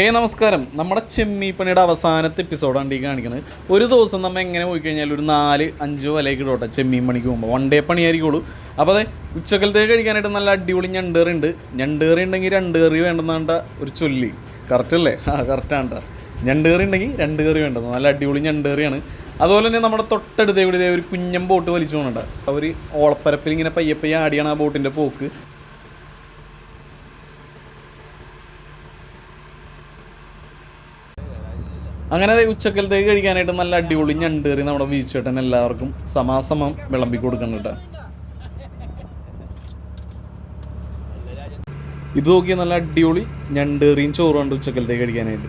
ഹേ നമസ്കാരം. നമ്മുടെ ചെമ്മീപ്പണിയുടെ അവസാനത്തെ എപ്പിസോഡാണ് ഈ കാണിക്കുന്നത്. ഒരു ദിവസം നമ്മൾ എങ്ങനെ പോയി കഴിഞ്ഞാൽ ഒരു നാല് അഞ്ച് വലയൊക്കെ ഇടോട്ടെ ചെമ്മീൻ പണിക്ക് പോകുമ്പോൾ വൺ ഡേ പണിയായിരിക്കുള്ളൂ. അപ്പോൾ അതെ ഉച്ചക്കലത്തേക്ക് കഴിക്കാനായിട്ട് നല്ല അടിപൊളി ഞണ്ടേറി ഉണ്ട്. ഞണ്ടേറി ഉണ്ടെങ്കിൽ രണ്ട് കറി വേണ്ടെന്നാണ്ട ഒരു ചൊല്ലി. കറക്റ്റ് അല്ലേ? ആ കറക്റ്റാണ് ഞണ്ടേറി ഉണ്ടെങ്കിൽ രണ്ട് കറി വേണ്ടത്. നല്ല അടിപൊളി ഞണ്ടേറിയാണ്. അതുപോലെ തന്നെ നമ്മുടെ തൊട്ടടുത്ത് ദേ ഒരു കുഞ്ഞൻ ബോട്ട് വലിച്ചു പോകുന്നുണ്ട് അവർ ഓളപ്പരപ്പിൽ ഇങ്ങനെ പയ്യെ ആടിയാണ് ആ ബോട്ടിന്റെ പോക്ക്. അങ്ങനെ ഉച്ചക്കലത്തേക്ക് കഴിക്കാനായിട്ട് നല്ല അടിപൊളി ഞണ്ടേറി നമ്മുടെ വീച്ചേട്ടൻ എല്ലാവർക്കും സമാസമം വിളമ്പി കൊടുക്കണം കേട്ടോ. ഇത് നോക്കിയ നല്ല അടിപൊളി ഞണ്ടേറിയും ചോറുണ്ട് ഉച്ചക്കലത്തേക്ക് കഴിക്കാനായിട്ട്.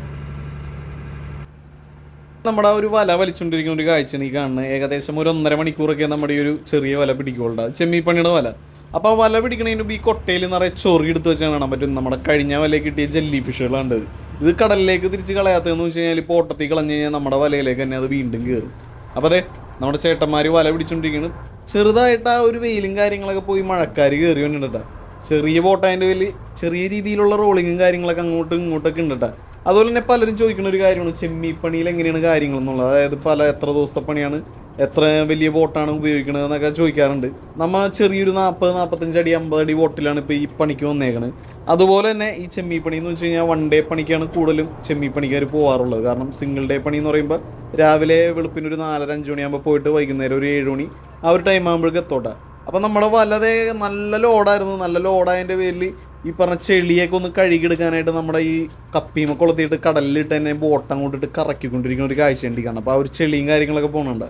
നമ്മുടെ ഒരു വല വലിച്ചുകൊണ്ടിരിക്കുന്ന ഒരു കാഴ്ചയാണ് ഈ കാണുന്നത്. ഏകദേശം ഒരു ഒന്നര മണിക്കൂറൊക്കെ നമ്മുടെ ഈ ഒരു ചെറിയ വല പിടിക്കുകയുള്ള ചെമ്മീപ്പണിയുടെ വല. അപ്പോൾ ആ വല പിടിക്കണതിന് ഈ കൊട്ടയിൽ നിറയെ ചൊറി എടുത്ത് വെച്ചാൽ കാണാൻ പറ്റും നമ്മുടെ കഴിഞ്ഞ വലയിൽ കിട്ടിയ ജെല്ലി ഫിഷുകളാണ് ഇത്. കടലിലേക്ക് തിരിച്ച് കളയാത്തതെന്ന് വെച്ച് കഴിഞ്ഞാൽ ഇപ്പോൾ ഓട്ടത്തിൽ കളഞ്ഞു കഴിഞ്ഞാൽ നമ്മുടെ വലയിലേക്ക് തന്നെ അത് വീണ്ടും കയറും അപ്പോൾ അതെ നമ്മുടെ ചേട്ടന്മാർ വല പിടിച്ചുകൊണ്ടിരിക്കുന്നത് ചെറുതായിട്ട് ആ ഒരു വെയിലും കാര്യങ്ങളൊക്കെ പോയി മഴക്കാർ കയറി വന്നിട്ടാ ചെറിയ ബോട്ടായന്റെ വലിയ ചെറിയ രീതിയിലുള്ള റോളിങ്ങും കാര്യങ്ങളൊക്കെ അങ്ങോട്ടും ഇങ്ങോട്ടൊക്കെ ഉണ്ട് അതുപോലെ തന്നെ പലരും ചോദിക്കുന്ന ഒരു കാര്യമാണ് ചെമ്മീപ്പണിയിൽ എങ്ങനെയാണ് കാര്യങ്ങൾ എന്നുള്ളത് അതായത് പല എത്ര ദിവസത്തെ പണിയാണ്? എത്ര വലിയ ബോട്ടാണ് ഉപയോഗിക്കുന്നത് എന്നൊക്കെ ചോദിക്കാറുണ്ട്. നമ്മൾ ചെറിയൊരു നാൽപ്പത് നാൽപ്പത്തഞ്ച് അടി അമ്പത് അടി ബോട്ടിലാണ് ഇപ്പോൾ ഈ പണിക്ക് വന്നേക്കുന്നത് അതുപോലെ തന്നെ ഈ ചെമ്മീപ്പണി എന്ന് വെച്ച് കഴിഞ്ഞാൽ വൺ ഡേ പണിക്കാണ് കൂടുതലും ചെമ്മീപ്പണിക്കാർ പോകാറുള്ളത് കാരണം സിംഗിൾ ഡേ പണി എന്ന് പറയുമ്പോൾ രാവിലെ വെളുപ്പിന് ഒരു നാലര അഞ്ച് മണിയാകുമ്പോൾ പോയിട്ട് വൈകുന്നേരം ഒരു ഏഴ് മണി ആ ഒരു ടൈം ആകുമ്പോഴേക്ക് എത്തോട്ടെ. അപ്പം നമ്മുടെ വലതേ നല്ല ലോഡായിരുന്നു നല്ല ലോഡായതിന്റെ പേരിൽ ഈ പറഞ്ഞ ചെളിയൊക്കെ ഒന്ന് കഴുകിയെടുക്കാനായിട്ട് നമ്മുടെ ഈ കപ്പിമ കൊളുത്തിയിട്ട് കടലിലിട്ട് തന്നെ ബോട്ടം കൊണ്ടിട്ട് കറക്കിക്കൊണ്ടിരിക്കുന്ന ഒരു കാഴ്ച കാണാം അപ്പോൾ ആ ഒരു ചെളിയും കാര്യങ്ങളൊക്കെ പോകുന്നുണ്ട്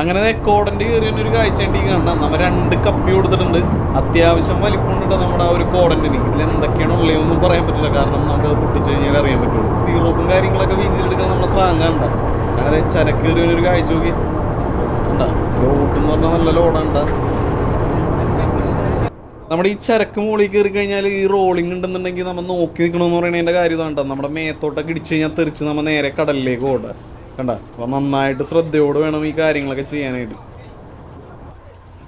അങ്ങനെ കോടന്റെ കയറി ഒരു കാഴ്ച ഈ നമ്മൾ രണ്ട് കപ്പി കൊടുത്തിട്ടുണ്ട്. അത്യാവശ്യം വലിപ്പമുണ്ട് നമ്മുടെ ആ ഒരു കോടന്റെ ഇതിൽ എന്തൊക്കെയാണ് ഉള്ളതെന്നൊന്നും പറയാൻ പറ്റില്ല. കാരണം നമുക്കത് പൊട്ടിച്ചു കഴിഞ്ഞാൽ അറിയാൻ പറ്റുള്ളൂ. തീറോപ്പും കാര്യങ്ങളൊക്കെ വീഞ്ചിലെടുക്കാൻ നമ്മളെ സ്രാങ്ക കണ്ട അങ്ങനെ ചരക്കേറിയ ഒരു കാഴ്ച നോക്കി ഉണ്ടാ? ലോട്ട് പറഞ്ഞാൽ നല്ല ലോഡുണ്ടാ നമ്മുടെ ഈ ചരക്ക് മുകളിൽ കയറി കഴിഞ്ഞാൽ ഈ റോളിംഗ് ഉണ്ടെന്നുണ്ടെങ്കിൽ നമ്മൾ നോക്കി നിൽക്കണമെന്ന് പറയുന്നതിന്റെ കാര്യം ഇതാണ്. നമ്മുടെ മേത്തോട്ടൊക്കെ ഇടിച്ച് കഴിഞ്ഞാൽ തെറിച്ച് നമ്മൾ നേരെ കടലിലേക്ക് ഓടാം കണ്ട? അപ്പം നന്നായിട്ട് ശ്രദ്ധയോട് വേണം ഈ കാര്യങ്ങളൊക്കെ ചെയ്യാനായിട്ട്.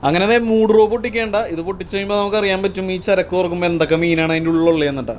അങ്ങനെ മൂഡ് റോ പൊട്ടിക്കേണ്ട. ഇത് പൊട്ടിച്ച് കഴിയുമ്പോൾ നമുക്ക് അറിയാൻ പറ്റും ഈ ചരക്ക് തുറക്കുമ്പോൾ എന്തൊക്കെ മീനാണ് അതിന്റെ ഉള്ളിലുള്ളത് എന്നിട്ടാ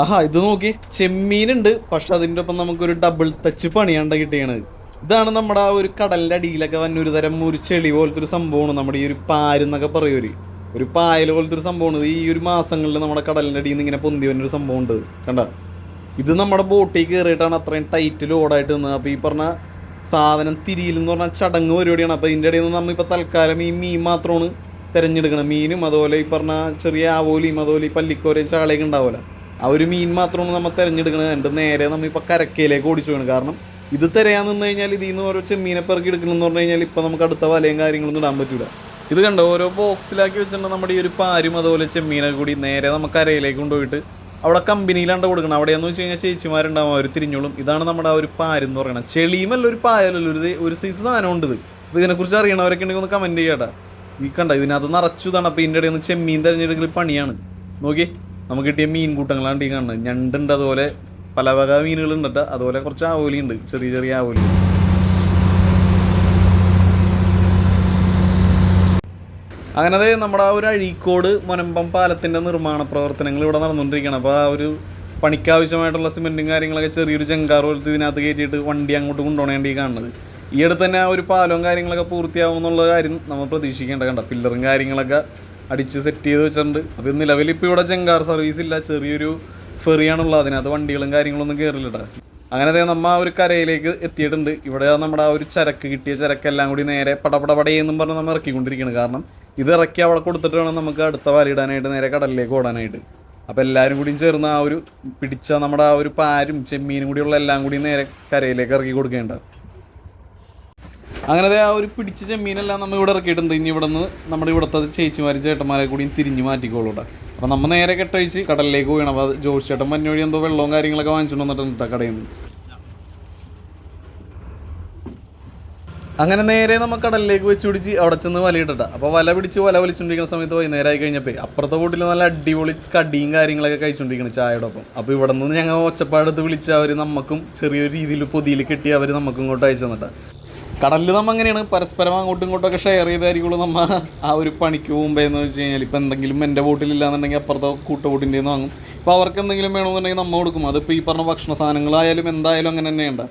ആഹാ ഇത് നോക്കി. ചെമ്മീനുണ്ട് പക്ഷെ അതിന്റെ ഒപ്പം നമുക്കൊരു ഡബിൾ ടച്ച് പണിയാണ്ട കിട്ടിയാണ്. ഇതാണ് നമ്മുടെ ആ ഒരു കടലിന്റെ അടിയിലൊക്കെ വന്ന ഒരു തരം ഒരു ചെളി പോലത്തെ ഒരു സംഭവമാണ് നമ്മുടെ ഈ ഒരു പാരെന്നൊക്കെ പറയൂര് ഒരു പായൽ പോലത്തെ ഒരു സംഭവമാണ്. ഈ ഒരു മാസങ്ങളിൽ നമ്മുടെ കടലിന്റെ അടിയിൽ നിന്ന് ഇങ്ങനെ പൊന്തി വരുന്നൊരു സംഭവമുണ്ട്. കണ്ട? ഇത് നമ്മുടെ ബോട്ടിൽ കയറിയിട്ടാണ് അത്രയും ടൈറ്റ് ലോഡായിട്ട് നിന്നത്. അപ്പോൾ ഈ പറഞ്ഞ സാധനം തിരിയിലെന്ന് പറഞ്ഞാൽ ചടങ്ങ് പരിപാടിയാണ്. അപ്പോൾ ഇതിന്റെ ഇടയിൽ നിന്ന് നമ്മളിപ്പോൾ തൽക്കാലം ഈ മീൻ മാത്രമാണ് തിരഞ്ഞെടുക്കണം മീനും അതുപോലെ ഈ പറഞ്ഞ ചെറിയ ആവോലിയും അതുപോലെ ഈ പല്ലിക്കോരയും ചാളയൊക്കെ ഉണ്ടാവില്ല ആ ഒരു മീൻ മാത്രമാണ് നമ്മൾ തിരഞ്ഞെടുക്കുന്നത് എന്റെ നേരെ നമ്മളിപ്പോൾ കരക്കയിലേക്ക് ഓടിച്ചു വേണം കാരണം ഇത് തിരയാൻ നിന്ന് കഴിഞ്ഞാൽ ഇതിൽ നിന്ന് ഓരോ ചെമ്മീനെ എടുക്കണമെന്ന് പറഞ്ഞു കഴിഞ്ഞാൽ ഇപ്പോൾ നമുക്ക് അടുത്ത വലയും കാര്യങ്ങളൊന്നും ഇടാൻ പറ്റില്ല ഇത് കണ്ടോ? ഓരോ ബോക്സിലാക്കി വെച്ചിട്ടുണ്ട് നമ്മുടെ ഈ ഒരു പാരും അതുപോലെ ചെമ്മീനൊക്കെ കൂടി നേരെ നമുക്ക് അരയിലേക്ക് കൊണ്ടുപോയിട്ട് അവിടെ കമ്പനിയിലാണ്ട് കൊടുക്കണം. അവിടെ എന്ന് വെച്ച് കഴിഞ്ഞാൽ ചേച്ചിമാരുണ്ടാവും അവർ തിരിഞ്ഞോളും. ഇതാണ് നമ്മുടെ ആ ഒരു പാരെന്ന് പറയുന്നത് ചെളിയുമല്ല ഒരു പായലല്ലോ ഒരു ഒരു സൈസ് സാധനം ഉണ്ട് ഇത്. അപ്പോൾ ഇതിനെക്കുറിച്ച് അറിയണവരൊക്കെ ഉണ്ടെങ്കിൽ ഒന്ന് കമന്റ് ചെയ്യട്ടെ. ഈ കണ്ട ഇതിനകത്ത് നിറച്ചു ഇതാണ് ഇതിന്റെ ഇടയിൽ നിന്ന് ചെമ്മീൻ തിരഞ്ഞെടുക്കൽ പണിയാണ്. നോക്കി നമുക്ക് കിട്ടിയ മീൻ കൂട്ടങ്ങളാണ് ഈ കാണുന്നത്. ഞണ്ടുണ്ട് അതുപോലെ പല വക മീനുകളുണ്ട് അതുപോലെ കുറച്ച് ആവോലി ഉണ്ട്. ചെറിയ ചെറിയ ആവോലി. അങ്ങനെ ദേ നമ്മുടെ ആ ഒരു അഴീക്കോട് മുനമ്പം പാലത്തിന്റെ നിർമ്മാണ പ്രവർത്തനങ്ങൾ ഇവിടെ നടന്നുകൊണ്ടിരിക്കുകയാണ്. അപ്പോൾ ആ ഒരു പണിക്കാവശ്യമായിട്ടുള്ള സിമെന്റും കാര്യങ്ങളൊക്കെ ചെറിയൊരു ചെങ്കാർ പോലത്തെ ഇതിനകത്ത് കയറ്റിയിട്ട് വണ്ടി അങ്ങോട്ട് കൊണ്ടുപോകേണ്ടി കാണുന്നത്. ഈ അടുത്ത് തന്നെ ആ ഒരു പാലവും കാര്യങ്ങളൊക്കെ പൂർത്തിയാവും എന്നുള്ള കാര്യം നമ്മൾ പ്രതീക്ഷിക്കേണ്ട കണ്ട പില്ലറും കാര്യങ്ങളൊക്കെ അടിച്ച് സെറ്റ് ചെയ്ത് വെച്ചിട്ടുണ്ട്. അപ്പോൾ നിലവിൽ ഇപ്പോൾ ഇവിടെ ചെങ്കാർ സർവീസ് ഇല്ല. ചെറിയൊരു ഫെറിയാണുള്ളത് അതിനകത്ത് വണ്ടികളും കാര്യങ്ങളൊന്നും കയറില്ല ട്ടോ. അങ്ങനെ അതേ നമ്മൾ ആ ഒരു കരയിലേക്ക് എത്തിയിട്ടുണ്ട്. ഇവിടെ നമ്മുടെ ആ ഒരു ചരക്ക് കിട്ടിയ ചരക്കെല്ലാം കൂടി നേരെ പടപടപടയെന്നും പറഞ്ഞ് നമ്മൾ ഇറക്കിക്കൊണ്ടിരിക്കുകയാണ് കാരണം ഇത് ഇറക്കി അവിടെ കൊടുത്തിട്ട് വേണം നമുക്ക് അടുത്ത വലയിടാനായിട്ട് നേരെ കടലിലേക്ക് ഓടാനായിട്ട്. അപ്പോൾ എല്ലാവരും കൂടിയും ചേർന്ന് ആ ഒരു പിടിച്ച നമ്മുടെ ആ ഒരു പാരും ചെമ്മീനും കൂടിയുള്ള എല്ലാം കൂടി നേരെ കരയിലേക്ക് ഇറക്കി കൊടുക്കേണ്ട. അങ്ങനെ ആ ഒരു പിടിച്ച ചെമ്മീനെല്ലാം നമ്മൾ ഇവിടെ ഇറക്കിയിട്ടുണ്ട്. ഇനി ഇവിടെ നിന്ന് നമ്മുടെ ഇവിടുത്തെ ചേച്ചിമാരും ചേട്ടന്മാരെ കൂടിയും തിരിഞ്ഞു മാറ്റിക്കോളൂട്ടാ അപ്പോൾ നമ്മൾ നേരെ കെട്ടഴിച്ച് കടലിലേക്ക് പോകണം അപ്പോൾ ജോഷി ചേട്ടൻ മഞ്ഞ വഴി എന്തോ വെള്ളവും കാര്യങ്ങളൊക്കെ വാങ്ങിച്ചുകൊണ്ട് വന്നിട്ടുണ്ട് കേട്ടോ കടയിൽ നിന്ന് അങ്ങനെ നേരെ നമ്മൾ കടലിലേക്ക് വെച്ച് പിടിച്ച് അവിടെ ചെന്ന് വലയിട്ട അപ്പോൾ വല പിടിച്ച് വല വലിച്ചുകൊണ്ടിരിക്കുന്ന സമയത്ത് വൈകുന്നേരം ആയി കഴിഞ്ഞപ്പോൾ അപ്പുറത്തെ വീട്ടിൽ നല്ല അടിപൊളി കടിയും കാര്യങ്ങളൊക്കെ കഴിച്ചുകൊണ്ടിരിക്കണം ചായയോടൊപ്പം. അപ്പോൾ ഇവിടെ നിന്ന് ഞങ്ങൾ ഒച്ചപ്പാടെടുത്ത് വിളിച്ച് അവർ നമുക്കും ചെറിയൊരു രീതിയിൽ പൊതിയിൽ കെട്ടി അവർ നമുക്കും ഇങ്ങോട്ട് അയച്ചു തന്നിട്ടാ. കടലിൽ നമ്മൾ അങ്ങനെയാണ്. പരസ്പരം അങ്ങോട്ടും ഇങ്ങോട്ടും ഒക്കെ ഷെയർ ചെയ്തായിരിക്കുള്ളൂ നമ്മൾ ആ ഒരു പണിക്ക് പോകുമ്പോൾ എന്ന് വെച്ച് കഴിഞ്ഞാൽ ഇപ്പം എന്തെങ്കിലും എന്റെ ബോട്ടിലില്ലാന്നുണ്ടെങ്കിൽ അപ്പുറത്തെ നിന്ന് വാങ്ങും. ഇപ്പോൾ അവർക്ക് എന്തെങ്കിലും വേണമെന്നുണ്ടെങ്കിൽ നമ്മൾ കൊടുക്കും. അതിപ്പോൾ ഈ പറഞ്ഞ ഭക്ഷണ സാധനങ്ങളായാലും എന്തായാലും അങ്ങനെ തന്നെയുണ്ട്.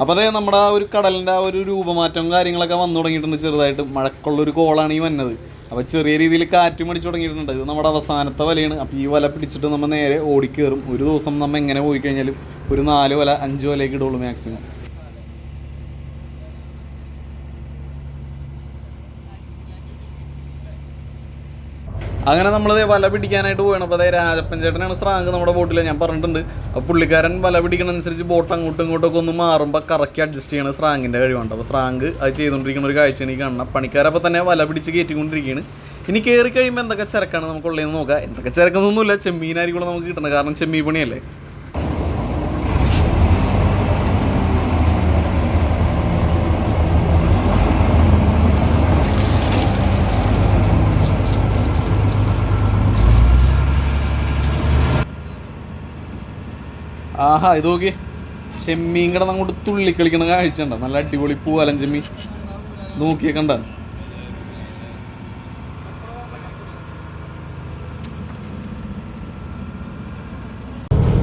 അപ്പോൾ അതേ നമ്മുടെ ആ ഒരു കടലിന്റെ ആ ഒരു രൂപമാറ്റം കാര്യങ്ങളൊക്കെ വന്നു തുടങ്ങിയിട്ടുണ്ട് ചെറുതായിട്ട്. മഴക്കുള്ളൊരു കോളാണ് ഈ വന്നത്. അപ്പോൾ ചെറിയ രീതിയിൽ കാറ്റ് മടിച്ചു തുടങ്ങിയിട്ടുണ്ട്. ഇത് നമ്മുടെ അവസാനത്തെ വലയാണ്. അപ്പോൾ ഈ വല പിടിച്ചിട്ട് നമ്മൾ നേരെ ഓടിക്കേറും. ഒരു ദിവസം നമ്മൾ എങ്ങനെ പോയി കഴിഞ്ഞാലും ഒരു നാല് വല അഞ്ച് വലയൊക്കെ ഇടുള്ളൂ മാക്സിമം അങ്ങനെ നമ്മൾ വല പിടിക്കാനായിട്ട് പോകണം അപ്പോൾ അതായത് രാജപ്പൻ ചേട്ടനാണ് സ്രാങ്ക് നമ്മുടെ ബോട്ടിൽ ഞാൻ പറഞ്ഞിട്ടുണ്ട്. അപ്പോൾ പുള്ളിക്കാരൻ വല പിടിക്കണ അനുസരിച്ച് ബോട്ട് അങ്ങോട്ടും ഇങ്ങോട്ടൊക്കെ ഒന്ന് മാറുമ്പോൾ കറക്റ്റ് അഡ്ജസ്റ്റ് ചെയ്യണ സ്രാങ്കിന്റെ കഴിവുണ്ട് അപ്പോൾ സ്രാങ്ക് അത് ചെയ്തുകൊണ്ടിരിക്കുന്ന ഒരു കാഴ്ചയാണ് ഈ കാണണം പണിക്കാരപ്പോൾ തന്നെ വല പിടിച്ച് കയറ്റിക്കൊണ്ടിരിക്കുകയാണ് ഇനി കയറി കഴിയുമ്പോൾ എന്തൊക്കെ ചരക്കാണ് നമുക്കുള്ളതെന്ന് നോക്കാം. എന്തൊക്കെ ചരക്കൊന്നുമില്ല ചെമ്മീനായിരിക്കും നമുക്ക് കിട്ടുന്നത് കാരണം ചെമ്മീൻ പണിയല്ലേ? ആഹാ ഇത് നോക്കി. ചെമ്മീൻ കിടന്ന് അങ്ങോട്ട് തുള്ളി കളിക്കണ കാഴ്ച നല്ല അടിപൊളി പൂവാലൻ ചെമ്മീൻ. നോക്കിയേ കണ്ട?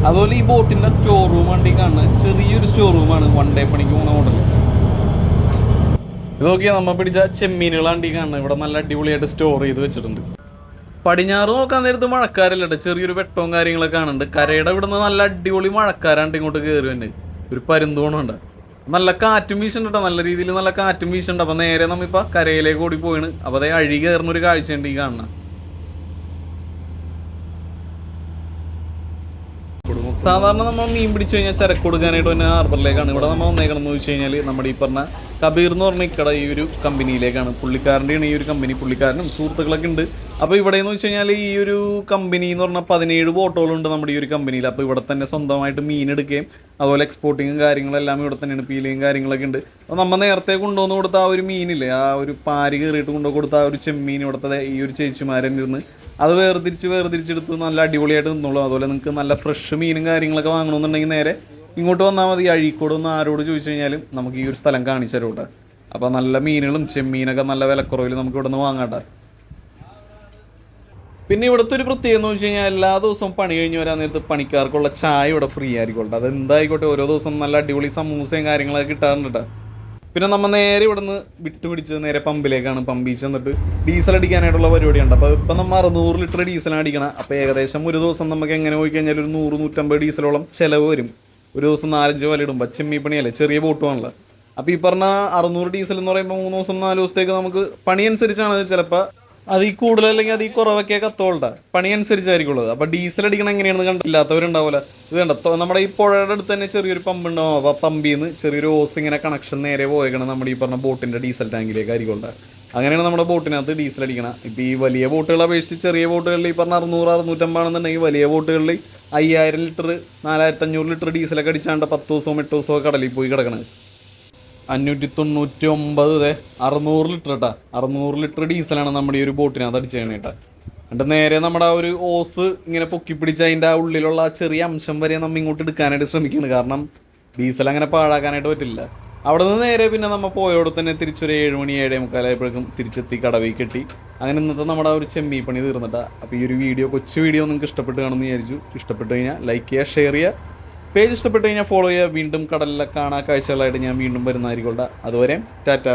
അതുപോലെ ഈ ബോട്ടിന്റെ സ്റ്റോർ റൂം വണ്ടി കാണുന്നത്. ചെറിയൊരു സ്റ്റോർ റൂമാണ് വൺ ഡേ പണിക്ക് പോകുന്ന ഹോട്ടൽ ഇത് നോക്കിയാൽ നമ്മൾ പിടിച്ച ചെമ്മീനുകളാണ് ഈ കാണുന്നത്. ഇവിടെ നല്ല അടിപൊളിയായിട്ട് സ്റ്റോർ ചെയ്ത് വെച്ചിട്ടുണ്ട്. പടിഞ്ഞാറ് നോക്കാൻ നേരത്ത് മഴക്കാരല്ലേ ചെറിയൊരു വെട്ടവും കാര്യങ്ങളൊക്കെ കാണുന്നുണ്ട്. കരയുടെ ഇവിടെ നിന്ന് നല്ല അടിപൊളി മഴക്കാരാണ്ട് ഇങ്ങോട്ട് കയറി തന്നെ ഒരു പരുന്തോണുണ്ട് നല്ല കാറ്റും വീശുണ്ട് നല്ല രീതിയിൽ നല്ല കാറ്റും വീശുണ്ട് അപ്പോൾ നേരെ നമ്മിപ്പോൾ കരയിലേക്ക് ഓടി പോയിണ് അപ്പോൾ അതേ അഴി കയറുന്ന ഒരു കാഴ്ചയുണ്ട് ഈ കാണുന്ന. സാധാരണ നമ്മൾ മീൻ പിടിച്ചു കഴിഞ്ഞാൽ ചരക്ക് കൊടുക്കാനായിട്ട് തന്നെ ഹാർബറിലേക്കാണ് ഇവിടെ നമ്മൾ വന്നേക്കണമെന്ന് വെച്ച് കഴിഞ്ഞാൽ നമ്മുടെ ഈ പറഞ്ഞ കബീർ എന്ന് പറഞ്ഞ ഇക്കട ഈ ഒരു കമ്പനിയിലേക്കാണ്. പുള്ളിക്കാരന്റെയാണ് ഈ ഒരു കമ്പനി. പുള്ളിക്കാരനും സുഹൃത്തുക്കളൊക്കെ ഉണ്ട്. അപ്പോൾ ഇവിടെ എന്ന് വെച്ച് കഴിഞ്ഞാൽ ഈ ഒരു കമ്പനി എന്ന് പറഞ്ഞാൽ പതിനേഴ് ബോട്ടുകളുണ്ട് നമ്മുടെ ഈ ഒരു കമ്പനിയിൽ. അപ്പോൾ ഇവിടെ തന്നെ സ്വന്തമായിട്ട് മീൻ എടുക്കുകയും അതുപോലെ എക്സ്പോർട്ടിങ്ങും കാര്യങ്ങളെല്ലാം ഇവിടെ തന്നെയാണ് പീലിയും കാര്യങ്ങളൊക്കെ ഉണ്ട്. അപ്പോൾ നമ്മൾ നേരത്തെ കൊണ്ടുവന്ന് കൊടുത്ത ആ ഒരു മീനില്ലേ ആ ഒരു പാരി കയറിയിട്ട് കൊണ്ടുപോയി കൊടുത്ത ആ ഒരു ചെമ്മീൻ ഇവിടുത്തെ ഈ ഒരു ചേച്ചിമാരൻ ഇരുന്ന് അത് വേർതിരിച്ച് വേർതിരിച്ചെടുത്ത് നല്ല അടിപൊളിയായിട്ട് നിന്നോളൂ. അതുപോലെ നിങ്ങൾക്ക് നല്ല ഫ്രഷ് മീനും കാര്യങ്ങളൊക്കെ വാങ്ങണമെന്നുണ്ടെങ്കിൽ നേരെ ഇങ്ങോട്ട് വന്നാൽ മതി. അഴീക്കോട് ഒന്ന് ആരോട് ചോദിച്ചു കഴിഞ്ഞാലും നമുക്ക് ഈ ഒരു സ്ഥലം കാണിച്ചു തരും കേട്ടോ അപ്പോൾ നല്ല മീനുകളും ചെമ്മീനൊക്കെ നല്ല വിലക്കുറവിൽ നമുക്ക് ഇവിടെ നിന്ന് വാങ്ങാട്ടെ. പിന്നെ ഇവിടുത്തെ ഒരു പ്രത്യേകത എന്ന് വെച്ച് കഴിഞ്ഞാൽ എല്ലാ ദിവസവും പണി കഴിഞ്ഞ് വരാൻ നേരത്ത് പണിക്കാർക്കുള്ള ചായ ഇവിടെ ഫ്രീ ആയിരിക്കും അത് എന്തായിക്കോട്ടെ ഓരോ ദിവസം നല്ല അടിപൊളി സമൂസയും കാര്യങ്ങളൊക്കെ കിട്ടാറുണ്ട് കേട്ടോ. പിന്നെ നമ്മൾ നേരെ ഇവിടുന്ന് വിട്ടുപിടിച്ച് നേരെ പമ്പിലേക്കാണ്. പമ്പിൽ ചെന്നിട്ട് ഡീസൽ അടിക്കാനായിട്ടുള്ള പരിപാടിയുണ്ട്. അപ്പോൾ ഇപ്പം നമ്മൾ അറുന്നൂറ് ലിറ്റർ ഡീസലാണ് അടിക്കണം. അപ്പോൾ ഏകദേശം ഒരു ദിവസം നമുക്ക് എങ്ങനെ പോയി കഴിഞ്ഞാൽ ഒരു നൂറ് നൂറ്റമ്പത് ഡീസലോളം ചിലവ് വരും. ഒരു ദിവസം നാലഞ്ച് വല ഇടും പച്ചമ്മി പണിയല്ലേ? ചെറിയ ബോട്ടുമാണല്ലോ അപ്പോൾ ഈ പറഞ്ഞ അറുന്നൂറ് ഡീസൽ എന്ന് പറയുമ്പോൾ മൂന്ന് ദിവസം നാല് ദിവസത്തേക്ക് നമുക്ക് പണി അനുസരിച്ചാണ് ചിലപ്പോൾ അത് ഈ കൂടുതൽ അല്ലെങ്കിൽ അതിൽ കുറവൊക്കെ കത്തോളണ്ട പണി അനുസരിച്ചായിരിക്കുള്ളൂ അപ്പോൾ ഡീസൽ അടിക്കണം എങ്ങനെയാണെന്ന് കണ്ടില്ലാത്തവരുണ്ടാവില്ല ഇത് കണ്ടോ? നമ്മുടെ ഈ പുഴയുടെ അടുത്ത് തന്നെ ചെറിയൊരു പമ്പ് ഉണ്ടാവും അപ്പോൾ പമ്പിൽ നിന്ന് ചെറിയൊരു ഓസ് ഇങ്ങനെ കണക്ഷൻ നേരെ പോയേക്കണം നമ്മുടെ ഈ പറഞ്ഞ ബോട്ടിന്റെ ഡീസൽ ടാങ്കിലേക്ക് ആയിരിക്കുള്ള അങ്ങനെയാണ് നമ്മുടെ ബോട്ടിനകത്ത് ഡീസൽ അടിക്കണം. ഇപ്പോൾ ഈ വലിയ ബോട്ടുകളെ അപേക്ഷിച്ച് ചെറിയ ബോട്ടുകളിൽ ഈ പറഞ്ഞ അറുന്നൂറ് അറുന്നൂറ്റമ്പാണെന്നുണ്ടെങ്കിൽ വലിയ ബോട്ടുകളിൽ അയ്യായിരം ലിറ്റർ നാലായിരത്തി അഞ്ഞൂറ് ലിറ്റർ ഡീസലൊക്കെ അടിച്ചാണ്ട് പത്ത് ദിവസവും എട്ട് ദിവസവും കടലിൽ പോയി കിടക്കണത്. അഞ്ഞൂറ്റി തൊണ്ണൂറ്റി ഒമ്പത് അറുന്നൂറ് ലിറ്റർ കേട്ടാ അറുന്നൂറ് ലിറ്റർ ഡീസലാണ് നമ്മുടെ ഈ ഒരു ബോട്ടിനകത്ത് അടിച്ച് കഴിഞ്ഞിട്ട് എന്നിട്ട് നേരെ നമ്മുടെ ആ ഒരു ഓസ് ഇങ്ങനെ പൊക്കി പിടിച്ച് അതിന്റെ ആ ഉള്ളിലുള്ള ആ ചെറിയ അംശം വരെ നമ്മൾ ഇങ്ങോട്ട് എടുക്കാനായിട്ട് ശ്രമിക്കുന്നത് കാരണം ഡീസൽ അങ്ങനെ പാഴാക്കാനായിട്ട് പറ്റില്ല. അവിടെ നിന്ന് നേരെ പിന്നെ നമ്മൾ പോയോടെ തന്നെ തിരിച്ചൊരു ഏഴ് മണി ഏഴേ മുക്കാലായപ്പോഴേക്കും തിരിച്ചെത്തി കടവി കെട്ടി. അങ്ങനെ ഇന്നത്തെ നമ്മുടെ ഒരു ചെമ്മീ പണി തീർന്നിട്ടാണ് അപ്പോൾ ഈ ഒരു വീഡിയോ കൊച്ചു വീഡിയോ നിങ്ങൾക്ക് ഇഷ്ടപ്പെട്ട് കാണുമെന്ന് വിചാരിച്ചു. ഇഷ്ടപ്പെട്ട് കഴിഞ്ഞാൽ ലൈക്ക് ചെയ്യുക ഷെയർ ചെയ്യുക. പേജ് ഇഷ്ടപ്പെട്ട് കഴിഞ്ഞാൽ ഫോളോ ചെയ്യുക. വീണ്ടും കടലിലെ കാണാ കാഴ്ചകളായിട്ട് ഞാൻ വീണ്ടും വരുന്നതായിരിക്കും. അതുവരെ ടാറ്റ.